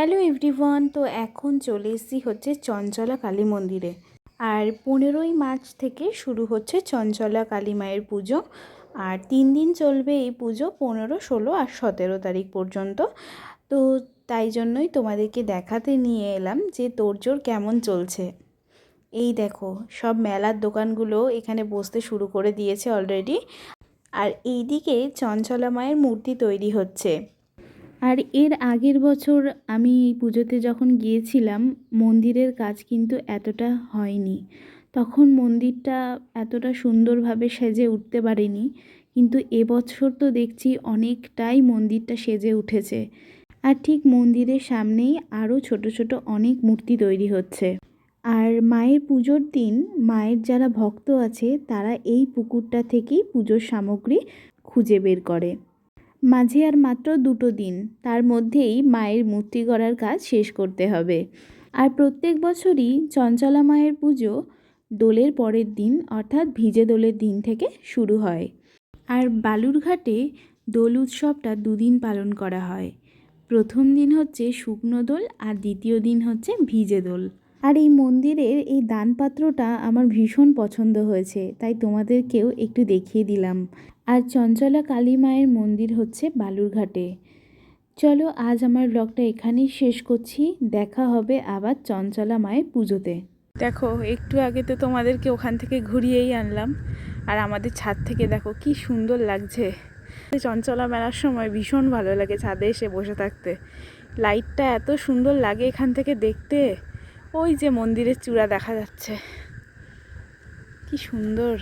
Hello everyone, তো এখন চলে এসেছি হচ্ছে চঞ্চলা কালী মন্দিরে। আর পনেরোই মার্চ থেকে শুরু হচ্ছে চঞ্চলা কালী মায়ের পুজো। আর তিন দিন চলবে এই পুজো পনেরো, ষোলো আর সতেরো তারিখ পর্যন্ত। তো তাই জন্যই তোমাদেরকে দেখাতে নিয়ে এলাম যে তোড়জোড় কেমন চলছে। এই দেখো, সব মেলার দোকানগুলো এখানে বসতে শুরু করে দিয়েছে অলরেডি আর এইদিকে চঞ্চলা মায়ের মূর্তি তৈরি হচ্ছে। আর এর আগের বছর আমি এই পুজোতে যখন গিয়েছিলাম, মন্দিরের কাজ কিন্তু এতটা হয়নি। তখন মন্দিরটা এতটা সুন্দরভাবে সেজে উঠতে পারেনি, কিন্তু এবছর তো দেখছি অনেকটাই মন্দিরটা সেজে উঠেছে। আর ঠিক মন্দিরের সামনেই আরও ছোট ছোট অনেক মূর্তি তৈরি হচ্ছে। আর মায়ের পুজোর দিন, মায়ের যারা ভক্ত আছে, তারা এই পুকুরটা থেকেই পুজোর সামগ্রী খুঁজে বের করে। মাঝে আর মাত্র দুটো দিন, তার মধ্যেই মায়ের মূর্তি গড়ার কাজ শেষ করতে হবে। আর প্রত্যেক বছরই চঞ্চলা মায়ের পুজো দোলের পরের দিন, অর্থাৎ ভিজে দোলের দিন থেকে শুরু হয়। আর বালুরঘাটে দোল উৎসবটা দুদিন পালন করা হয়। প্রথম দিন হচ্ছে শুকনো দোল আর দ্বিতীয় দিন হচ্ছে ভিজে দোল। আর এই মন্দিরের এই দানপাত্রটা আমার ভীষণ পছন্দ হয়েছে, তাই তোমাদেরকেও একটু দেখিয়ে দিলাম। আর চঞ্চলা কালী মায়ের মন্দির হচ্ছে বালুরঘাটে। চলো আজ আমার ব্লগটা এখানেই শেষ করছি, দেখা হবে আবার চঞ্চলা মায়ের পুজোতে। দেখো, একটু আগে তো তোমাদেরকে ওখান থেকে ঘুরিয়েই আনলাম, আর আমাদের ছাদ থেকে দেখো কি সুন্দর লাগছে। চঞ্চলা মেলার সময় ভীষণ ভালো লাগে ছাদে এসে বসে থাকতে। লাইটটা এত সুন্দর লাগে এখান থেকে দেখতে। ওই যে মন্দিরের চূড়া দেখা যাচ্ছে। কি সুন্দর।